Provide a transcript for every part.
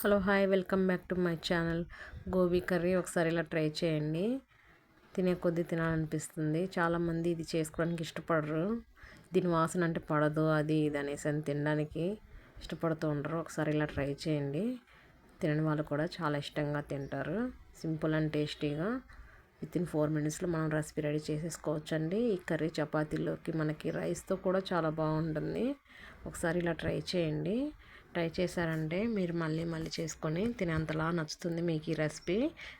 Hello hi welcome back to my channel. Gobi curry ఒకసారి ఇలా try చేయండి. తినే కొద్దీ తినాలనిపిస్తుంది. చాలామంది ఇది చేసుకోవడానికి ఇష్టపడరు. దీని వాసన అంటే పడదు అది ఇది అనేసి అని తినడానికి ఇష్టపడుతూ ఉండరు. ఒకసారి ఇలా ట్రై చేయండి. తినని వాళ్ళు కూడా చాలా ఇష్టంగా తింటారు. సింపుల్ అండ్ టేస్టీగా విత్ ఇన్ ఫోర్ మినిట్స్లో మనం రెసిపీ రెడీ చేసేసుకోవచ్చు అండి ఈ కర్రీ చపాతీలోకి మనకి రైస్తో కూడా చాలా బాగుంటుంది. ఒకసారి ఇలా ట్రై చేయండి. ట్రై చేశారంటే మీరు మళ్ళీ మళ్ళీ చేసుకొని తినేంతలా నచ్చుతుంది మీకు ఈ రెసిపీ.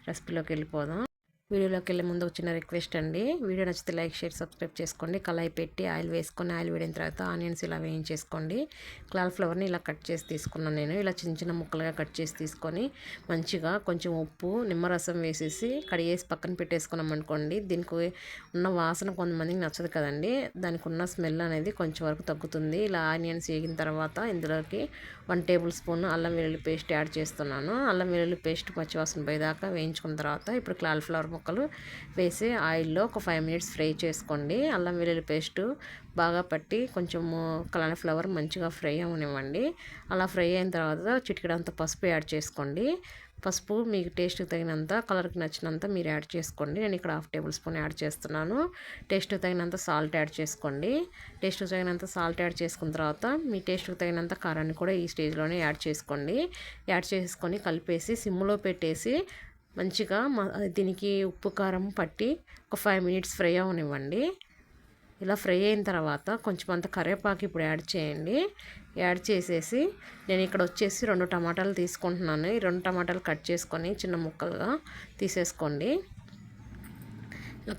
రెసిపీలోకి వెళ్ళిపోదాం. వీడియోలోకి వెళ్ళే ముందు చిన్న రిక్వెస్ట్ అండి. వీడియో నచ్చితే లైక్ షేర్ సబ్స్క్రైబ్ చేసుకోండి. కళాయి పెట్టి ఆయిల్ వేసుకొని ఆయిల్ వేడిన తర్వాత ఆనియన్స్ ఇలా వేయించేసుకోండి. ఫ్లవర్ని ఇలా కట్ చేసి తీసుకున్నాను నేను. ఇలా చిన్న చిన్న ముక్కలుగా కట్ చేసి తీసుకొని మంచిగా కొంచెం ఉప్పు నిమ్మరసం వేసేసి కడిగేసి పక్కన పెట్టేసుకున్నాం అనుకోండి దీనికి ఉన్న వాసన కొంతమందికి నచ్చదు కదండి. దానికి ఉన్న స్మెల్ అనేది కొంచెం వరకు తగ్గుతుంది. ఇలా ఆనియన్స్ వేగిన తర్వాత ఇందులోకి వన్ టేబుల్ స్పూన్ అల్లం వెల్లుల్లి పేస్ట్ యాడ్ చేస్తున్నాను. అల్లం వెల్లుల్లి పేస్ట్ పచ్చివాసన పోయేదాకా వేయించుకున్న తర్వాత ఇప్పుడు క్లాల్ఫ్లవర్ ముక్కలు వేసి ఆయిల్లో ఒక ఫైవ్ మినిట్స్ ఫ్రై చేసుకోండి. అల్లం వెల్లుల్లి పేస్టు బాగా పట్టి కొంచెము ఫ్లవర్ మంచిగా ఫ్రై అవనివ్వండి. అలా ఫ్రై అయిన తర్వాత చిటికడంత పసుపు యాడ్ చేసుకోండి. పసుపు మీకు టేస్ట్కి తగినంత కలర్కి నచ్చినంత మీరు యాడ్ చేసుకోండి. నేను ఇక్కడ హాఫ్ టేబుల్ స్పూన్ యాడ్ చేస్తున్నాను. టేస్ట్కి తగినంత సాల్ట్ యాడ్ చేసుకోండి. టేస్ట్కి తగినంత సాల్ట్ యాడ్ చేసుకున్న తర్వాత మీ టేస్ట్కి తగినంత కారాన్ని కూడా ఈ స్టేజ్లోనే యాడ్ చేసుకోండి. యాడ్ చేసుకొని కలిపేసి సిమ్లో పెట్టేసి మంచిగా దీనికి ఉప్పు కారం పట్టి ఒక ఫైవ్ మినిట్స్ ఫ్రై అవనివ్వండి. ఇలా ఫ్రై అయిన తర్వాత కొంచెం అంత కరివేపాకు ఇప్పుడు యాడ్ చేయండి. యాడ్ చేసేసి నేను ఇక్కడ వచ్చేసి రెండు టమాటాలు తీసుకుంటున్నాను. ఈ రెండు టమాటాలు కట్ చేసుకొని చిన్న ముక్కలుగా తీసేసుకోండి.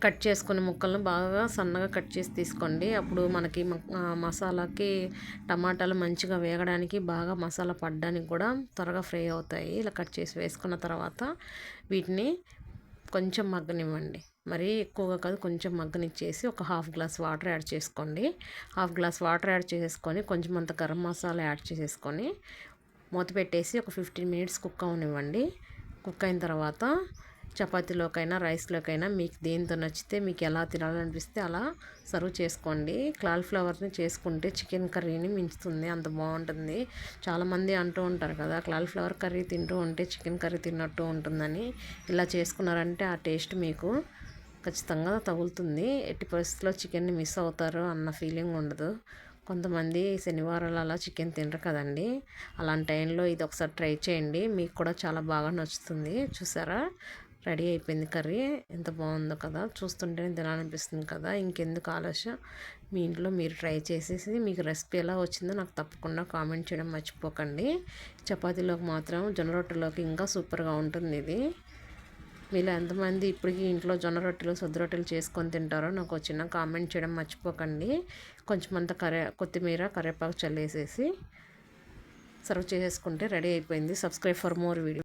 కట్ చేసుకున్న ముక్కలను బాగా సన్నగా కట్ చేసి తీసుకోండి. అప్పుడు మనకి మసాలాకి టమాటాలు మంచిగా వేగడానికి బాగా మసాలా పడడానికి కూడా త్వరగా ఫ్రై అవుతాయి. ఇలా కట్ చేసి వేసుకున్న తర్వాత వీటిని కొంచెం మగ్గనివ్వండి. మరీ ఎక్కువగా కాదు కొంచెం మగ్గనిచ్చేసి ఒక హాఫ్ గ్లాస్ వాటర్ యాడ్ చేసుకోండి. హాఫ్ గ్లాస్ వాటర్ యాడ్ చేసుకొని కొంచెం అంత గరం మసాలా యాడ్ చేసేసుకొని మూత పెట్టేసి ఒక ఫిఫ్టీన్ మినిట్స్ కుక్ అవనివ్వండి. కుక్ అయిన తర్వాత చపాతీలోకైనా రైస్లోకైనా మీకు దేంతో నచ్చితే మీకు ఎలా తినాలనిపిస్తే అలా సర్వ్ చేసుకోండి. క్లాల్ఫ్లవర్ని చేసుకుంటే చికెన్ కర్రీని మించుతుంది అంత బాగుంటుంది. చాలామంది అంటూ ఉంటారు కదా క్లాల్ఫ్లవర్ కర్రీ తింటూ ఉంటే చికెన్ కర్రీ తిన్నట్టు ఉంటుందని. ఇలా చేసుకున్నారంటే ఆ టేస్ట్ మీకు ఖచ్చితంగా తగులుతుంది. ఎట్టి పరిస్థితుల్లో చికెన్ని మిస్ అవుతారు అన్న ఫీలింగ్ ఉండదు. కొంతమంది శనివారాలు అలా చికెన్ తినరు కదండి. అలాంటి టైంలో ఇది ఒకసారి ట్రై చేయండి. మీకు కూడా చాలా బాగా నచ్చుతుంది. చూసారా? రెడీ అయిపోయింది కర్రీ. ఎంత బాగుందో కదా. చూస్తుంటేనే తినాలనిపిస్తుంది కదా. ఇంకెందుకు ఆలస్యం? మీ ఇంట్లో మీరు ట్రై చేసేసి మీకు రెసిపీ ఎలా వచ్చిందో నాకు తప్పకుండా కామెంట్ చేయడం మర్చిపోకండి. చపాతీలోకి మాత్రం జొన్న రొట్టెలోకి ఇంకా సూపర్గా ఉంటుంది ఇది. మీలో ఎంతమంది ఇప్పటికీ ఇంట్లో జొన్న రొట్టెలు సొద్దు రొట్టెలు చేసుకొని తింటారో నాకు చిన్న కామెంట్ చేయడం మర్చిపోకండి. కొంచెం అంత కరే కొత్తిమీర కరివేపాకు చల్లేసేసి సర్వ్ చేసేసుకుంటే రెడీ అయిపోయింది. Subscribe for more video.